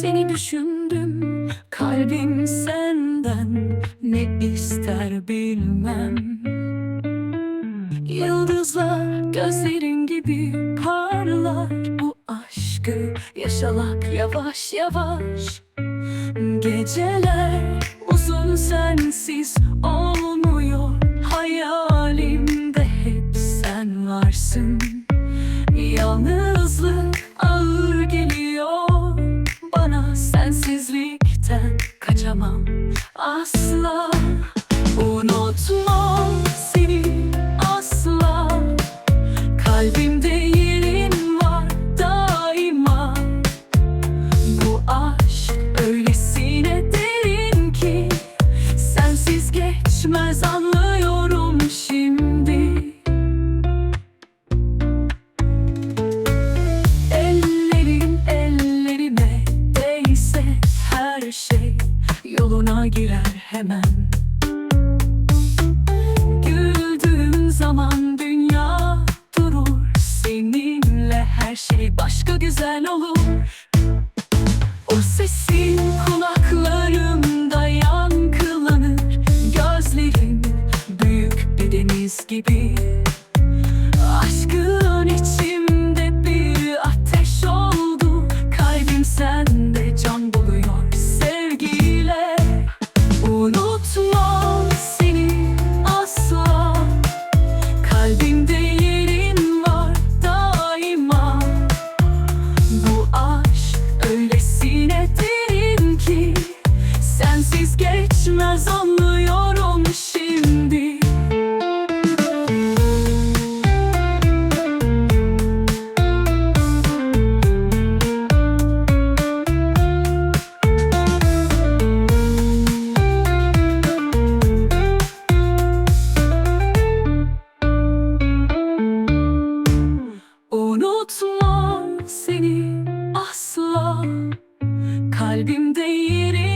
Seni düşündüm. Kalbim senden ne ister bilmem. Yıldızlar gözlerin gibi parlar. Bu aşkı yaşalak yavaş yavaş. Geceler uzun sensiz olmuyor. Hayalimde hep sen varsın asla Unutmam seni asla. Kalbimde yerin var daima. Bu aşk öylesine derin ki Sensiz geçmez anlıyorum girer hemen. Güldüğün zaman dünya durur. Seninle her şey başka güzel olur. O sesin kulaklarımda yankılanır. Gözlerin büyük bir deniz gibi. Aşkın içimde geçmez anlıyorum şimdi. Unutmam seni asla. Kalbimde yerin